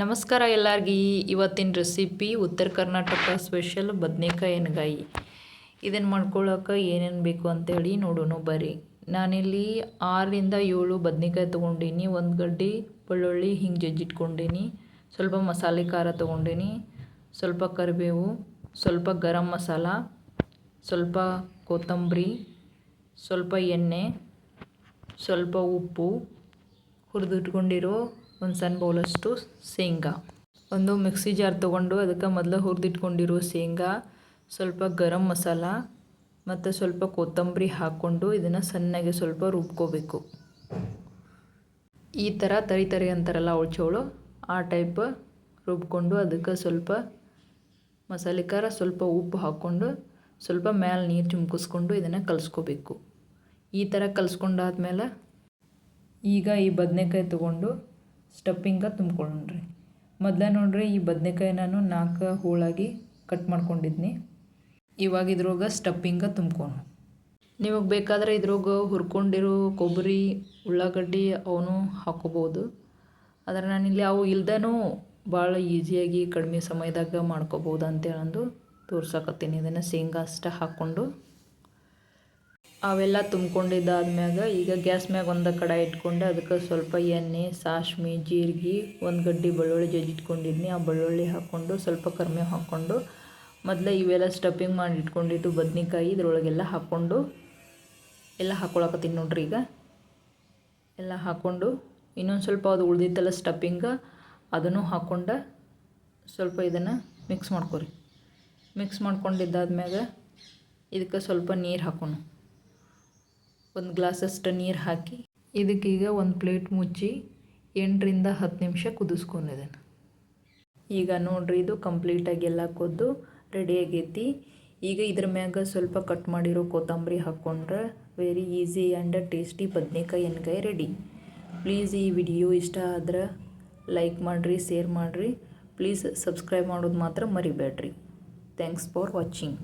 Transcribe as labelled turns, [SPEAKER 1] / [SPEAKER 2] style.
[SPEAKER 1] ನಮಸ್ಕಾರ ಎಲ್ಲರಿಗೂ. ಇವತ್ತಿನ ರೆಸಿಪಿ ಉತ್ತರ ಕರ್ನಾಟಕ ಸ್ಪೆಷಲ್ ಬದನೇಕಾಯಿ ಎಣ್ಗಾಯಿ ಇದನ್ನು ಮಾಡ್ಕೊಳ್ಳೋಕೆ ಏನೇನು ಬೇಕು ಅಂತೇಳಿ ನೋಡೋಣ ಬರ್ರಿ. ನಾನಿಲ್ಲಿ ಆರರಿಂದ ಏಳು ಬದನೇಕಾಯಿ ತೊಗೊಂಡೀನಿ. ಒಂದು ಗಡ್ಡೆ ಬೆಳ್ಳುಳ್ಳಿ ಹಿಂಗೆ ಜಜ್ಜಿಟ್ಕೊಂಡೀನಿ. ಸ್ವಲ್ಪ ಮಸಾಲೆ ಖಾರ ತೊಗೊಂಡೀನಿ. ಸ್ವಲ್ಪ ಕರಿಬೇವು, ಸ್ವಲ್ಪ ಗರಂ ಮಸಾಲ, ಸ್ವಲ್ಪ ಕೊತ್ತಂಬರಿ, ಸ್ವಲ್ಪ ಎಣ್ಣೆ, ಸ್ವಲ್ಪ ಉಪ್ಪು, ಹುರಿದಿಟ್ಕೊಂಡಿರೋ ಒಂದು ಸಣ್ಣ ಬೌಲಷ್ಟು ಶೇಂಗಾ. ಒಂದು ಮಿಕ್ಸಿ ಜಾರ್ ತೊಗೊಂಡು ಅದಕ್ಕೆ ಮೊದಲು ಹುರಿದಿಟ್ಕೊಂಡಿರೋ ಶೇಂಗಾ, ಸ್ವಲ್ಪ ಗರಂ ಮಸಾಲ ಮತ್ತು ಸ್ವಲ್ಪ ಕೊತ್ತಂಬರಿ ಹಾಕ್ಕೊಂಡು ಇದನ್ನು ಸಣ್ಣಗೆ ಸ್ವಲ್ಪ ರುಬ್ಕೋಬೇಕು. ಈ ಥರ ತರಿ ತರಿ ಅಂತಾರಲ್ಲ ಅವಳು ಆ ಟೈಪ್ ರುಬ್ಕೊಂಡು ಅದಕ್ಕೆ ಸ್ವಲ್ಪ ಮಸಾಲೆ ಖಾರ ಸ್ವಲ್ಪ ಉಪ್ಪು ಹಾಕ್ಕೊಂಡು ಸ್ವಲ್ಪ ಮ್ಯಾಲೆ ನೀರು ಚುಮ್ಕಿಸ್ಕೊಂಡು ಇದನ್ನು ಕಲಿಸ್ಕೋಬೇಕು. ಈ ಥರ ಕಲಿಸ್ಕೊಂಡಾದ್ಮೇಲೆ ಈಗ ಈ ಬದನೆಕಾಯಿ ತೊಗೊಂಡು ಸ್ಟಫಿಂಗ ತುಂಬ್ಕೊಂಡ್ರಿ ಮೊದಲೇ ನೋಡ್ರಿ ಈ ಬದನೆಕಾಯಿ ನಾನು ನಾಲ್ಕು ಹೋಳಾಗಿ ಕಟ್ ಮಾಡ್ಕೊಂಡಿದ್ನಿ. ಇವಾಗ ಇದ್ರೊಳಗೆ ಸ್ಟಫಿಂಗ ತುಂಬ್ಕೊಂಡು ನಿಮಗೆ ಬೇಕಾದರೆ ಇದ್ರೊಳಗೆ ಹುರ್ಕೊಂಡಿರೋ ಕೊಬ್ಬರಿ, ಉಳ್ಳಾಗಡ್ಡಿ ಅವನು ಹಾಕೋಬೋದು. ಆದರೆ ನಾನಿಲ್ಲಿ ಅವು ಇಲ್ದೇನೂ ಭಾಳ ಈಸಿಯಾಗಿ ಕಡಿಮೆ ಸಮಯದಾಗ ಮಾಡ್ಕೋಬೋದು ಅಂತೇಳಂದು ತೋರ್ಸಕತ್ತೀನಿ. ಇದನ್ನು ಶೇಂಗಾ ಅಷ್ಟೇ ಹಾಕ್ಕೊಂಡು ಅವೆಲ್ಲ ತುಂಬ್ಕೊಂಡಿದ್ದಾದ್ಮ್ಯಾಗ ಈಗ ಗ್ಯಾಸ್ ಮ್ಯಾಗ ಒಂದು ಕಡಾಯಿ ಇಟ್ಕೊಂಡು, ಅದಕ್ಕೆ ಸ್ವಲ್ಪ ಎಣ್ಣೆ ಸಾಸ್ಮಿ ಜೀರಿಗೆ, ಒಂದು ಗಡ್ಡಿ ಬೆಳ್ಳುಳ್ಳಿ ಜಜ್ಜಿಟ್ಕೊಂಡಿದ್ನಿ ಆ ಬೆಳ್ಳುಳ್ಳಿ ಹಾಕ್ಕೊಂಡು ಸ್ವಲ್ಪ ಕರ್ಮೆ ಹಾಕ್ಕೊಂಡು ಮೊದಲೇ ಇವೆಲ್ಲ ಸ್ಟಫಿಂಗ್ ಮಾಡಿ ಇಟ್ಕೊಂಡಿದ್ದು ಬದ್ನೆಕಾಯಿ ಇದ್ರೊಳಗೆಲ್ಲ ಹಾಕ್ಕೊಂಡು ಎಲ್ಲ ಹಾಕ್ಕೊಳಕತ್ತೀನಿ ನೋಡ್ರಿ ಈಗ. ಎಲ್ಲ ಹಾಕ್ಕೊಂಡು ಇನ್ನೊಂದು ಸ್ವಲ್ಪ ಅದು ಉಳ್ದಿತ್ತಲ್ಲ ಸ್ಟಫಿಂಗ ಅದನ್ನು ಹಾಕ್ಕೊಂಡು ಸ್ವಲ್ಪ ಇದನ್ನು ಮಿಕ್ಸ್ ಮಾಡ್ಕೊರಿ. ಮಿಕ್ಸ್ ಮಾಡ್ಕೊಂಡಿದ್ದಾದ್ಮ್ಯಾಗ ಇದಕ್ಕೆ ಸ್ವಲ್ಪ ನೀರು ಹಾಕೋಣ. ಒಂದು ಗ್ಲಾಸಷ್ಟು ನೀರು ಹಾಕಿ ಇದಕ್ಕೀಗ ಒಂದು ಪ್ಲೇಟ್ ಮುಚ್ಚಿ ಎಂಟರಿಂದ ಹತ್ತು ನಿಮಿಷ ಕುದಿಸ್ಕೊಂಡಿದ್ದೇನೆ. ಈಗ ನೋಡ್ರಿ, ಇದು ಕಂಪ್ಲೀಟಾಗಿ ಎಲ್ಲ ಕೊದ್ದು ರೆಡಿ ಆಗೈತಿ. ಈಗ ಇದ್ರ ಮ್ಯಾಗ ಸ್ವಲ್ಪ ಕಟ್ ಮಾಡಿರೋ ಕೊತ್ತಂಬರಿ ಹಾಕ್ಕೊಂಡ್ರೆ ವೆರಿ ಈಸಿ ಆ್ಯಂಡ್ ಟೇಸ್ಟಿ ಬದನೇಕಾಯಿ ಎಣ್ಗಾಯಿ ರೆಡಿ ಪ್ಲೀಸ್ ಈ ವಿಡಿಯೋ ಇಷ್ಟ ಆದ್ರೆ ಲೈಕ್ ಮಾಡಿರಿ ಶೇರ್ ಮಾಡಿರಿ. ಪ್ಲೀಸ್ ಸಬ್ಸ್ಕ್ರೈಬ್ ಮಾಡೋದು ಮಾತ್ರ ಮರಿಬೇಡ್ರಿ ಥ್ಯಾಂಕ್ಸ್ ಫಾರ್ ವಾಚಿಂಗ್